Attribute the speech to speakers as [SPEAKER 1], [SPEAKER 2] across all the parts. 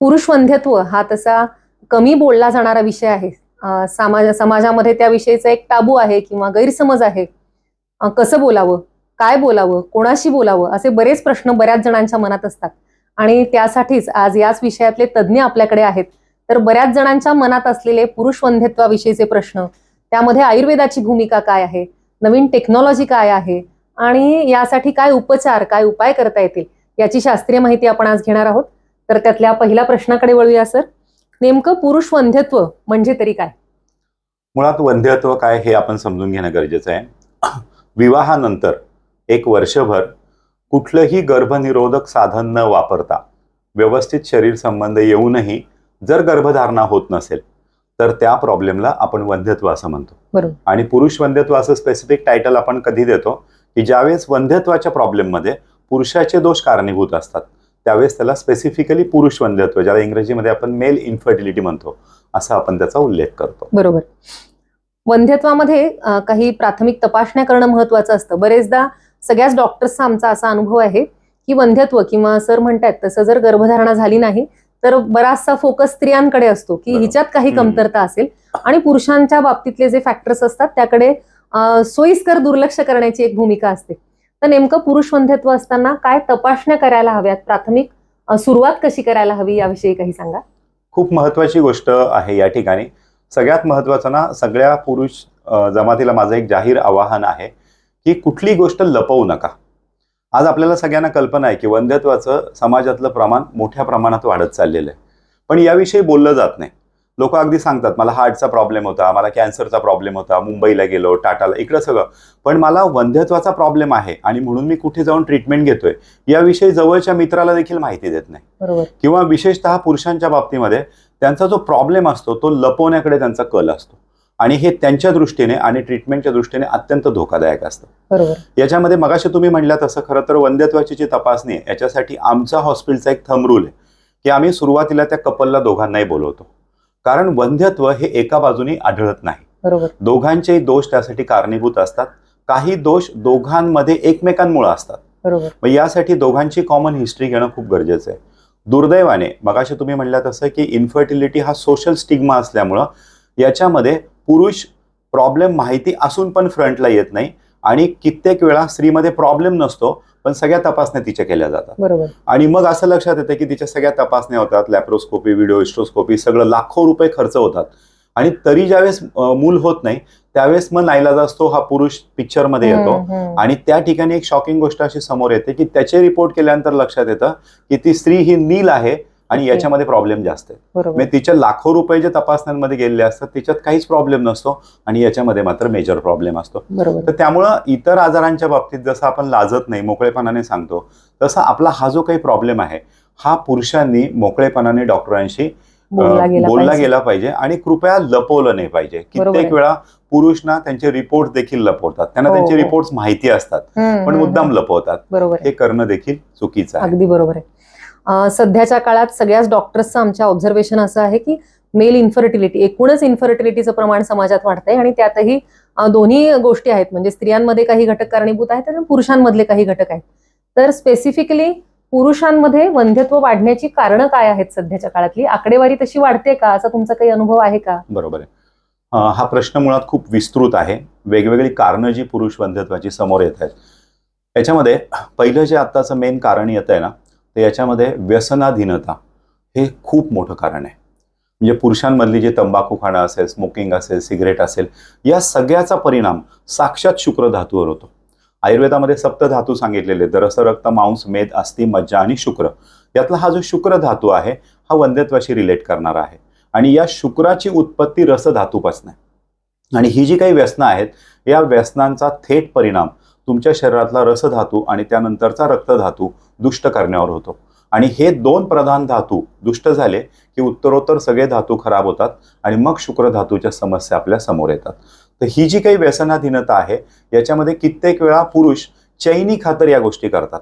[SPEAKER 1] पुरुष वंध्यत्व हा तसा कमी बोलला जाणारा विषय आहे. समाज समाजामध्ये त्याविषयीचा एक टाबू आहे किंवा गैरसमज आहे. कसं बोलावं? काय बोलावं? कोणाशी बोलावं? असे बरेच प्रश्न बऱ्याच जणांच्या मनात असतात. आणि त्यासाठीच आज याच विषयातले तज्ज्ञ आपल्याकडे आहेत. तर बऱ्याच जणांच्या मनात असलेले पुरुष वंध्यत्वाविषयीचे प्रश्न त्यामध्ये आयुर्वेदाची भूमिका काय आहे? नवीन टेक्नॉलॉजी काय आहे? आणि यासाठी काय उपचार काय उपाय करता येतील? याची शास्त्रीय माहिती आपण आज घेणार आहोत. तर त्यातल्या पहिल्या प्रश्नाकडे वळूया सर. नेमकं पुरुष वंध्यत्व म्हणजे तरी काय?
[SPEAKER 2] मुळात वंध्यत्व काय हे आपण समजून घेणं गरजेचं आहे. विवाहानंतर एक वर्षभर कुठलंही गर्भनिरोधक साधन न वापरता व्यवस्थित शरीर संबंध येऊनही जर गर्भधारणा होत नसेल तर त्या प्रॉब्लेमला आपण वंध्यत्व असं म्हणतो. आणि पुरुष वंध्यत्व असं स्पेसिफिक टायटल आपण कधी देतो की ज्यावेळेस वंध्यत्वाच्या प्रॉब्लेममध्ये पुरुषाचे दोष कारणीभूत असतात. त्यावेळेस त्याला स्पेसिफिकली पुरुष वंध्यत्व ज्याला इंग्रजीमध्ये आपण मेल इन्फर्टिलिटी म्हणतो असा आपण त्याचा उल्लेख करतो
[SPEAKER 1] बरोबर वंध्यत्वामध्ये काही प्राथमिक तपासण्या करणं महत्वाचं असतं बरेचदा सगळ्याच डॉक्टर्सचा आमचा असा अनुभव आहे की वंध्यत्व किंवा सर म्हणतात तसं जर गर्भधारणा झाली नाही तर बराचसा फोकस स्त्रियांकडे असतो की. हिच्यात काही. कमतरता असेल आणि पुरुषांच्या बाबतीतले जे फॅक्टर्स असतात त्याकडे सोयीस्कर दुर्लक्ष करण्याची एक भूमिका असते तर नेमकं पुरुष वंध्यत्व असताना काय तपासण्या करायला हव्यात? प्राथमिक सुरुवात कशी करायला हवी याविषयी काही सांगा.
[SPEAKER 2] खूप महत्वाची गोष्ट आहे या ठिकाणी. सगळ्यात महत्वाचं ना सगळ्या पुरुष जमातीला माझं एक जाहीर आवाहन आहे की कुठली गोष्ट लपवू नका. आज आपल्याला सगळ्यांना कल्पना आहे की वंध्यत्वाचं समाजातलं प्रमाण मोठ्या प्रमाणात वाढत चाललेलं आहे. पण याविषयी बोललं जात नाही. लोक अगदी सांगतात मला हार्टचा प्रॉब्लेम होता मला कॅन्सरचा प्रॉब्लेम होता मुंबईला गेलो टाटाला इकडं सगळं. पण मला वंध्यत्वाचा प्रॉब्लेम आहे आणि म्हणून मी कुठे जाऊन ट्रीटमेंट घेतोय याविषयी जवळच्या मित्राला देखील माहिती देत नाही. किंवा विशेषतः पुरुषांच्या बाबतीमध्ये त्यांचा जो प्रॉब्लेम असतो तो लपवण्याकडे त्यांचा कल असतो. आणि हे त्यांच्या दृष्टीने आणि ट्रीटमेंटच्या दृष्टीने अत्यंत धोकादायक असतं. याच्यामध्ये मगाशी तुम्ही म्हणल्या तसं खरं तर वंध्यत्वाची जी तपासणी आहे याच्यासाठी आमचा हॉस्पिटलचा एक थंब रूल आहे की आम्ही सुरुवातीला त्या कपलला दोघांनाही बोलवतो. कारण वंध्यत्व हे एका बाजूनी आढळत नाही.
[SPEAKER 1] बरोबर.
[SPEAKER 2] दोघांचेही दोष त्यासाठी कारणीभूत असतात. काही दोष दोघांमध्ये एकमेकांमुळे असतात.
[SPEAKER 1] बरोबर.
[SPEAKER 2] मग यासाठी दोघांची कॉमन हिस्ट्री घेणं खूप गरजेचं आहे. दुर्दैवाने मगाशी तुम्ही म्हणल्या तसं की इन्फर्टिलिटी हा सोशल स्टिग्मा असल्यामुळं याच्यामध्ये पुरुष प्रॉब्लेम माहिती असून पण फ्रंटला येत नाही आणि कित्येक वेळा स्त्रीमध्ये प्रॉब्लेम नसतो. पण सगळ्या तपासण्या तिच्या केल्या जातात.
[SPEAKER 1] बरोबर.
[SPEAKER 2] आणि मग असं लक्षात येतं की तिच्या सगळ्या तपासण्या होतात लॅप्रोस्कोपी व्हिडिओ हिस्ट्रोस्कोपी सगळं लाखो रुपये खर्च होतात. आणि तरी ज्यावेळेस मूल होत नाही त्यावेळेस मग नाईलाज असतो हा पुरुष पिक्चरमध्ये येतो. आणि त्या ठिकाणी एक शॉकिंग गोष्ट अशी समोर येते की त्याचे रिपोर्ट केल्यानंतर लक्षात येतं की ती स्त्री ही नील आहे आणि. याच्यामध्ये प्रॉब्लेम जास्त आहे. म्हणजे तिच्या लाखो रुपये जे तपासण्यांमध्ये गेलेले असतात तिच्यात काहीच प्रॉब्लेम नसतो आणि याच्यामध्ये मात्र मेजर प्रॉब्लेम असतो. तर त्यामुळं इतर आजारांच्या बाबतीत जसं आपण लाजत नाही मोकळेपणाने सांगतो तसा आपला हा जो काही प्रॉब्लेम आहे हा पुरुषांनी मोकळेपणाने डॉक्टरांशी
[SPEAKER 1] बोलला गेला पाहिजे.
[SPEAKER 2] आणि कृपया लपवलं नाही पाहिजे. कित्येक. वेळा पुरुष ना त्यांचे रिपोर्ट देखील लपवतात. त्यांना
[SPEAKER 1] हो,
[SPEAKER 2] त्यांचे
[SPEAKER 1] हो.
[SPEAKER 2] रिपोर्ट माहिती असतात. पण मुद्दाम. लपवतात. हे करणं देखील चुकीचं आहे.
[SPEAKER 1] अगदी बरोबर आहे. सध्याच्या काळात सगळ्याच डॉक्टर्सचं आमच्या ऑब्झर्वेशन असं आहे की मेल इन्फर्टिलिटी एकूणच इन्फर्टिलिटीचं प्रमाण समाजात वाढतंय आणि त्यातही दोन्ही गोष्टी आहेत. म्हणजे स्त्रियांमध्ये काही घटक कारणीभूत आहेत आणि पुरुषांमधले काही घटक आहेत. तर स्पेसिफिकली पुरुषांमध्ये वंध्यत्व वाढण्याची कारणं काय आहेत सध्याच्या काळातली? आकडेवारी तशी वाढते का? असा तुमचा काही अनुभव आहे का?
[SPEAKER 2] बरोबर आहे. हा प्रश्न मुळात खूप विस्तृत आहे. वेगवेगळी कारणं जी पुरुष वंध्यत्वाची समोर येत आहेत. याच्यामध्ये पहिलं जे आत्ताचं मेन कारण येत आहे ना तर याच्यामध्ये व्यसनाधीनता हे खूप मोठं कारण आहे. म्हणजे पुरुषांमधली जे तंबाखू खाणं असेल स्मोकिंग असेल सिगरेट असेल या सगळ्याचा परिणाम साक्षात शुक्र धातूवर होतो. आयुर्वेदामध्ये सप्त धातू सांगितलेले दरस रक्त मांस मेद अस्थि मज्जा आणि शुक्र. यातला हा जो शुक्र धातू आहे हा वंध्यत्वाशी रिलेट करणारा आहे. आणि या शुक्राची उत्पत्ती रसधातूपासून आहे. आणि ही जी काही व्यसनं आहेत या व्यसनांचा थेट परिणाम तुमच्या शरीरातला रसधातू आणि त्यानंतरचा रक्तधातू दुष्ट करण्यावर होतो. आणि हे दोन प्रधान धातू दुष्ट झाले की उत्तरोत्तर सगळे धातू खराब होतात आणि मग शुक्र धातूच्या समस्या आपल्यासमोर येतात. तर ही जी काही व्यसनाधीनता आहे याच्यामध्ये कित्येक वेळा पुरुष चैनी खातर या गोष्टी करतात.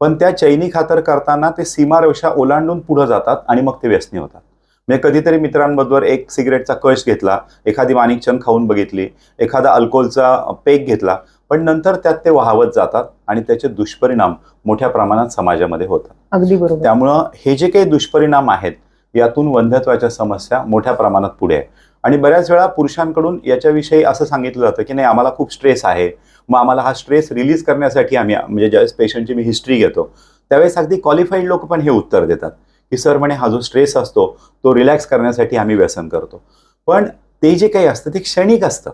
[SPEAKER 2] पण त्या चैनी खातर करताना ते सीमारेषा ओलांडून पुढे जातात आणि मग ते व्यसनी होतात. म्हणजे कधीतरी मित्रांबरोबर एक सिगरेटचा कश घेतला एखादी माणिकचन खाऊन बघितली एखादा अल्कोहोलचा पेक घेतला पण नंतर त्यात ते वाहवत जातात आणि त्याचे दुष्परिणाम मोठ्या प्रमाणात समाजामध्ये होतात.
[SPEAKER 1] अगदी बरोबर.
[SPEAKER 2] त्यामुळं हे जे काही दुष्परिणाम आहेत यातून वंध्यत्वाच्या समस्या मोठ्या प्रमाणात पुढे आहे आणि बऱ्याच वेळा पुरुषांकडून याच्याविषयी असं सांगितलं जातं की नाही आम्हाला खूप स्ट्रेस आहे. मग आम्हाला हा स्ट्रेस रिलीज करण्यासाठी आम्ही म्हणजे ज्यावेळेस पेशंटची मी हिस्ट्री घेतो त्यावेळेस अगदी क्वालिफाईड लोक पण हे उत्तर देतात की सर म्हणे हा जो स्ट्रेस असतो तो रिलॅक्स करण्यासाठी आम्ही व्यसन करतो. पण ते जे काही असतं ते क्षणिक असतं.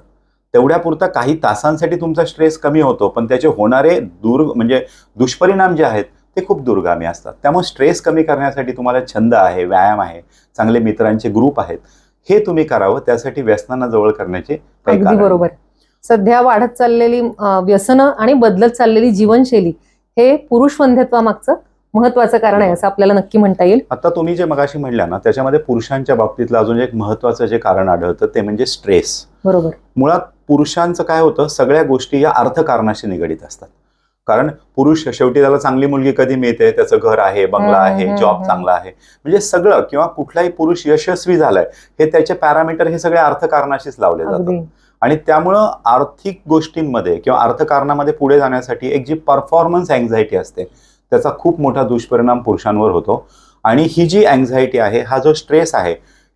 [SPEAKER 2] तेवढ्यापुरता काही तासांसाठी तुमचा स्ट्रेस कमी होतो पण त्याचे होणारे दूर म्हणजे दुष्परिणाम जे आहेत ते खूप दुर्गामी असतात. त्यामुळे स्ट्रेस कमी करण्यासाठी तुम्हाला छंद आहे व्यायाम आहे चांगले मित्रांचे ग्रुप आहेत हे तुम्ही करावं. त्यासाठी व्यसनांना जवळ करण्याचे काही.
[SPEAKER 1] बरोबर. सध्या वाढत चाललेली व्यसनं आणि बदलत चाललेली जीवनशैली हे पुरुष वंध्यत्वामागचं महत्वाचं कारण आहे असं आपल्याला नक्की म्हणता येईल.
[SPEAKER 2] आता तुम्ही जे मगाशी म्हणल्या ना त्याच्यामध्ये पुरुषांच्या बाबतीतलं अजून एक महत्वाचं जे कारण आढळतं ते म्हणजे स्ट्रेस
[SPEAKER 1] बरोबर.
[SPEAKER 2] मुळात पुरुषांचं काय होतं सगळ्या गोष्टी या अर्थकारणाशी निगडीत असतात. कारण पुरुष शेवटी त्याला चांगली मुलगी कधी मिळते त्याचं घर आहे बंगला आहे जॉब. चांगला आहे. म्हणजे सगळं किंवा कुठलाही पुरुष यशस्वी झालाय हे त्याचे पॅरामीटर हे सगळे अर्थकारणाशीच लावले जातात. आणि त्यामुळं आर्थिक गोष्टींमध्ये किंवा अर्थकारणामध्ये पुढे जाण्यासाठी एक जी परफॉर्मन्स अँझायटी असते त्याचा खूप मोठा दुष्परिणाम पुरुषांवर होतो. आणि ही जी अँझायटी आहे हा जो स्ट्रेस आहे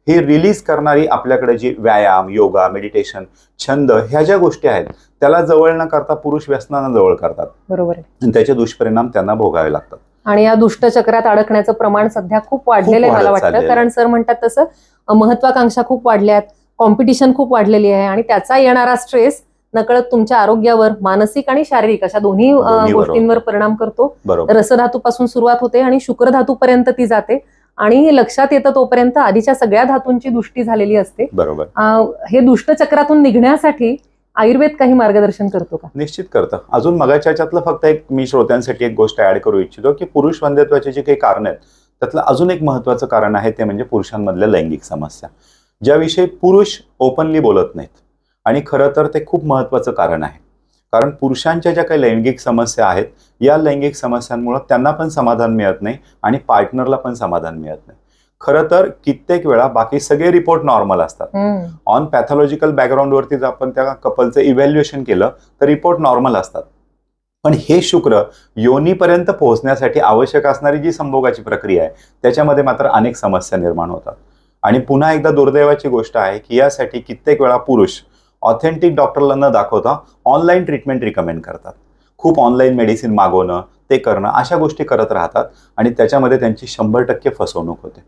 [SPEAKER 2] ही रिलीज करणारी आपल्याकडे जी व्यायाम योगा मेडिटेशन छंद ह्या ज्या गोष्टी आहेत त्याला जवळ न करता पुरुष व्यसनांना जवळ करतात.
[SPEAKER 1] बरोबर आहे.
[SPEAKER 2] आणि त्याचे दुष्परिणाम त्यांना भोगावे लागतात.
[SPEAKER 1] आणि या दुष्टचक्रात अडकण्याचं प्रमाण सध्या खूप वाढलेलं आहे मला वाटतं. कारण सर म्हणतात तसं महत्वाकांक्षा खूप वाढल्यात कॉम्पिटिशन खूप वाढलेली आहे आणि त्याचा येणारा स्ट्रेस नकळत तुमच्या आरोग्यावर मानसिक आणि शारीरिक अशा दोन्ही गोष्टींवर परिणाम करतो. रसधातूपासून सुरुवात होते आणि शुक्र धातूपर्यंत ती जाते. आणि लक्षात येतं तोपर्यंत आधीच्या सगळ्या धातूंची दृष्टी झालेली असते.
[SPEAKER 2] बरोबर.
[SPEAKER 1] हे दुष्टचक्रातून निघण्यासाठी आयुर्वेद काही मार्गदर्शन करतो का?
[SPEAKER 2] निश्चित करतं. अजून मगाच्या याच्यातलं फक्त एक मी श्रोत्यांसाठी एक गोष्ट ऍड करू इच्छितो की पुरुष वंध्यत्वाची जी काही कारण आहेत त्यातलं अजून एक महत्वाचं कारण आहे ते म्हणजे पुरुषांमधल्या लैंगिक समस्या. ज्याविषयी पुरुष ओपनली बोलत नाहीत. आणि खरं तर ते खूप महत्वाचं कारण आहे. कारण पुरुषांच्या ज्या काही लैंगिक समस्या आहेत या लैंगिक समस्यांमुळे त्यांना पण समाधान मिळत नाही आणि पार्टनरला पण समाधान मिळत नाही. खरं तर कित्येक वेळा बाकी सगळे रिपोर्ट नॉर्मल असतात. ऑन पॅथॉलॉजिकल बॅकग्राऊंडवरती जर आपण त्या कपलचं इव्हॅल्युएशन केलं तर रिपोर्ट नॉर्मल असतात. पण हे शुक्र योनीपर्यंत पोहोचण्यासाठी आवश्यक असणारी जी संभोगाची प्रक्रिया आहे त्याच्यामध्ये मात्र अनेक समस्या निर्माण होतात. आणि पुन्हा एकदा दुर्दैवाची गोष्ट आहे की यासाठी कित्येक वेळा पुरुष ऑथेंटिक डॉक्टरला न दाखवता ऑनलाईन ट्रीटमेंट रिकमेंड करतात. खूप ऑनलाईन मेडिसिन मागवणं ते करणं अशा गोष्टी करत राहतात आणि त्याच्यामध्ये त्यांची शंभर टक्के फसवणूक होते.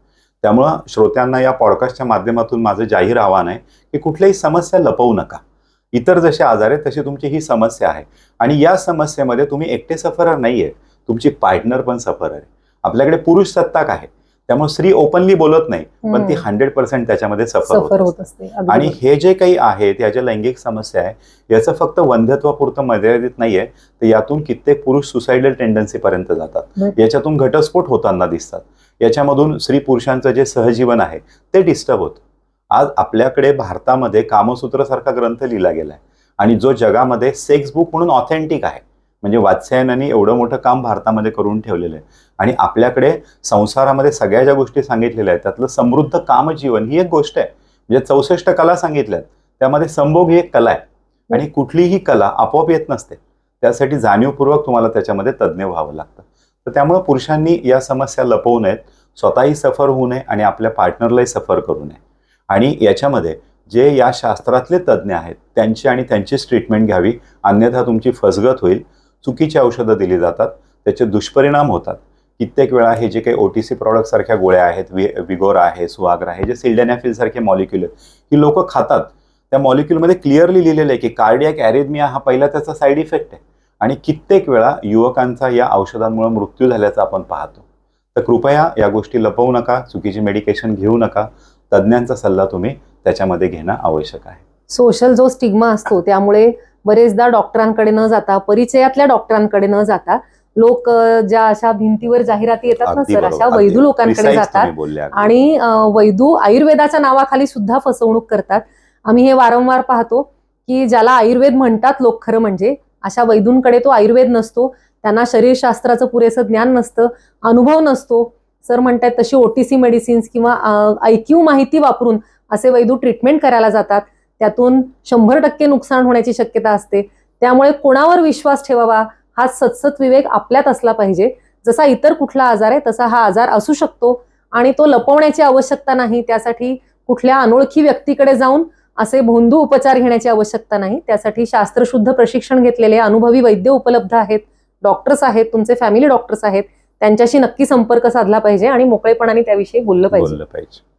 [SPEAKER 2] त्यामुळं श्रोत्यांना या पॉडकास्टच्या माध्यमातून माझं जाहीर आव्हान आहे की कुठल्याही समस्या लपवू नका. इतर जसे आजार आहेत तशी तुमची ही समस्या आहे. आणि या समस्येमध्ये तुम्ही एकटे सफरर नाही आहे तुमची पार्टनर पण सफर आहे. आपल्याकडे पुरुष सत्ताक आहे त्यामुळे स्त्री ओपनली बोलत नाही पण ती. हंड्रेड पर्सेंट त्याच्यामध्ये सफर होत
[SPEAKER 1] असते.
[SPEAKER 2] आणि. हे जे काही आहेत या ज्या लैंगिक समस्या आहे याचं फक्त वंध्यत्वापुरतं मर्यादित नाहीये तर यातून कित्येक पुरुष सुसाइडल टेंडन्सी पर्यंत जातात. याच्यातून घटस्फोट होताना दिसतात. याच्यामधून स्त्री पुरुषांचं जे सहजीवन आहे ते डिस्टर्ब होतं. आज आपल्याकडे भारतामध्ये कामसूत्र सारखा ग्रंथ लिहिला गेलाय. आणि जो जगामध्ये सेक्स बुक म्हणून ऑथेंटिक आहे. म्हणजे वात्स्यायनाने एवढं मोठं काम भारतामध्ये करून ठेवलेलं आहे. आणि आपल्याकडे संसारामध्ये सगळ्या ज्या गोष्टी सांगितलेल्या आहेत त्यातलं समृद्ध कामजीवन ही एक गोष्ट आहे. म्हणजे चौसष्ट कला सांगितल्यात. त्यामध्ये संभोग ही एक कला आहे. आणि कुठलीही कला आपोआप येत नसते. त्यासाठी जाणीवपूर्वक तुम्हाला त्याच्यामध्ये तज्ज्ञ व्हावं लागतं. तर त्यामुळे पुरुषांनी या समस्या लपवू नयेत. स्वतःही सफर होऊ नये आणि आपल्या पार्टनरलाही सफर करू नये. आणि याच्यामध्ये जे या शास्त्रातले तज्ज्ञ आहेत त्यांची आणि त्यांचीच ट्रीटमेंट घ्यावी. अन्यथा तुमची फसगत होईल. चुकीची औषधं दिली जातात त्याचे दुष्परिणाम होतात. कित्येक वेळा हे जे काही ओ टी सी प्रॉडक्ट सारख्या गोळ्या आहेत वि विगोरा आहे सुहाग्रा आहे जे सिल्डेनॅफिलसारखे मॉलिक्युल आहेत ही लोक खातात. त्या मॉलिक्युलमध्ये क्लिअरली लिहिलेलं आहे की कार्डियाक ॲरेदमिया हा पहिला त्याचा साईड इफेक्ट आहे. आणि कित्येक वेळा युवकांचा या औषधांमुळे मृत्यू झाल्याचा आपण पाहतो. तर कृपया या गोष्टी लपवू नका चुकीची मेडिकेशन घेऊ नका. तज्ज्ञांचा सल्ला तुम्ही त्याच्यामध्ये घेणं आवश्यक आहे.
[SPEAKER 1] सोशल जो स्टिग्मा असतो त्यामुळे बरेचदा डॉक्टरांकडे न जाता परिचयातल्या डॉक्टरांकडे न जाता लोक ज्या अशा भिंतीवर जाहिराती येतात ना सर अशा वैदू लोकांकडे जातात. आणि वैदू आयुर्वेदाच्या नावाखाली सुद्धा फसवणूक करतात. आम्ही हे वारंवार पाहतो की ज्याला आयुर्वेद म्हणतात लोक खरं म्हणजे अशा वैदूंकडे तो आयुर्वेद नसतो. त्यांना शरीरशास्त्राचं पुरेसं ज्ञान नसतं अनुभव नसतो. सर म्हणतात तशी ओटीसी मेडिसिन्स किंवा ऐक्यू माहिती वापरून असे वैदू ट्रीटमेंट करायला जातात. त्यातून शंभर टक्के नुकसान होण्याची शक्यता असते. त्यामुळे कोणावर विश्वास ठेवावा हा सतसत विवेक आपल्यात असला पाहिजे. जसा इतर कुठला आजार आहे तसा हा आजार असू शकतो आणि तो लपवण्याची आवश्यकता नाही. त्यासाठी कुठल्या अनोळखी व्यक्तीकडे जाऊन असे भोंदू उपचार घेण्याची आवश्यकता नाही. त्यासाठी शास्त्रशुद्ध प्रशिक्षण घेतलेले अनुभवी वैद्य उपलब्ध आहेत. डॉक्टर्स आहेत तुमचे फॅमिली डॉक्टर्स आहेत. त्यांच्याशी नक्की संपर्क साधला पाहिजे आणि मोकळेपणाने त्याविषयी बोललं पाहिजे.
[SPEAKER 2] बोललं पाहिजे.